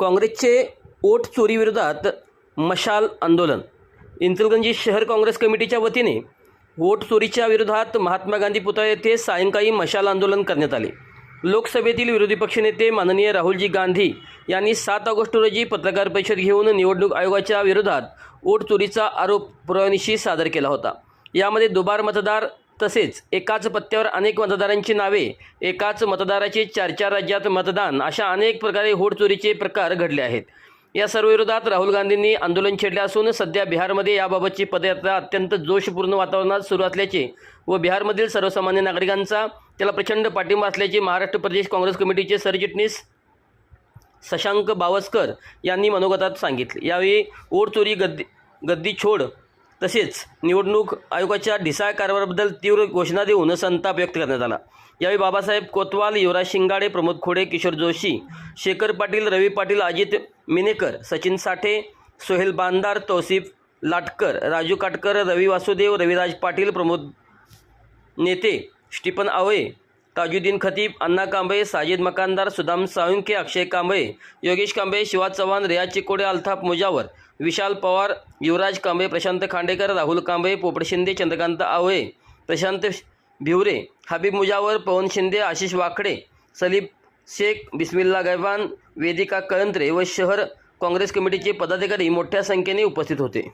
काँग्रेसचे ओट चोरीविरोधात मशाल आंदोलन. इंचलगंजी शहर काँग्रेस कमिटीच्या वतीने वोट चोरीच्या विरोधात महात्मा गांधी पुतळा येथे सायंकाळी मशाल आंदोलन करण्यात आले. लोकसभेतील विरोधी पक्षनेते माननीय राहुलजी गांधी यांनी सात ऑगस्ट रोजी पत्रकार परिषद घेऊन निवडणूक आयोगाच्या विरोधात वोट चोरीचा आरोप पुराव्यानिशी सादर केला होता. यामध्ये दुबार मतदार तसेच एकाच पत्त्यावर अनेक मतदारांची नावे एकाच मतदाराचे चार चार राज्यात मतदान अशा अनेक प्रकारे होडचोरीचे प्रकार घडले आहेत. या सर्व विरोधात राहुल गांधींनी आंदोलन छेडले असून सध्या बिहारमध्ये याबाबतची पदयात्रा अत्यंत जोशपूर्ण वातावरणात सुरू असल्याचे व बिहारमधील सर्वसामान्य नागरिकांचा त्याला प्रचंड पाठिंबा असल्याचे महाराष्ट्र प्रदेश काँग्रेस कमिटीचे सरचिटणीस शशांक बावस्कर यांनी मनोगतात सांगितले. यावेळी ओढचोरी गद्दी गद्दी छोड तसेच निवडणूक आयोगाच्या ढिसाळ कारभाराबद्दल तीव्र घोषणा देऊन संताप व्यक्त करण्यात आला. यावेळी बाबासाहेब कोतवाल युवराज शिंगाडे प्रमोद खोडे किशोर जोशी शेखर पाटील रवी पाटील अजित मिनेकर सचिन साठे सोहेल बांदार तौसिफ लाटकर राजू काटकर रवी वासुदेव रविराज पाटील प्रमोद नेते स्टीफन आवळे ताजुद्दीन खतीब अण्णा कांबळे साजिद मकानदार सुदाम साळुंके अक्षय कांबळे योगेश कांबळे शिवा चव्हाण रिया चिकोडे अल्ताफ मुजावर विशाल पवार युवराज कांबळे प्रशांत खांडेकर राहुल कांबळे पोपट शिंदे चंद्रकांत आवळे प्रशांत भिवरे हबीब मुजावर पवन शिंदे आशिष वाकडे सलीब शेख बिस्मिल्ला गैवान वेदिका कळंत्रे व शहर काँग्रेस कमिटीचे पदाधिकारी मोठ्या संख्येने उपस्थित होते.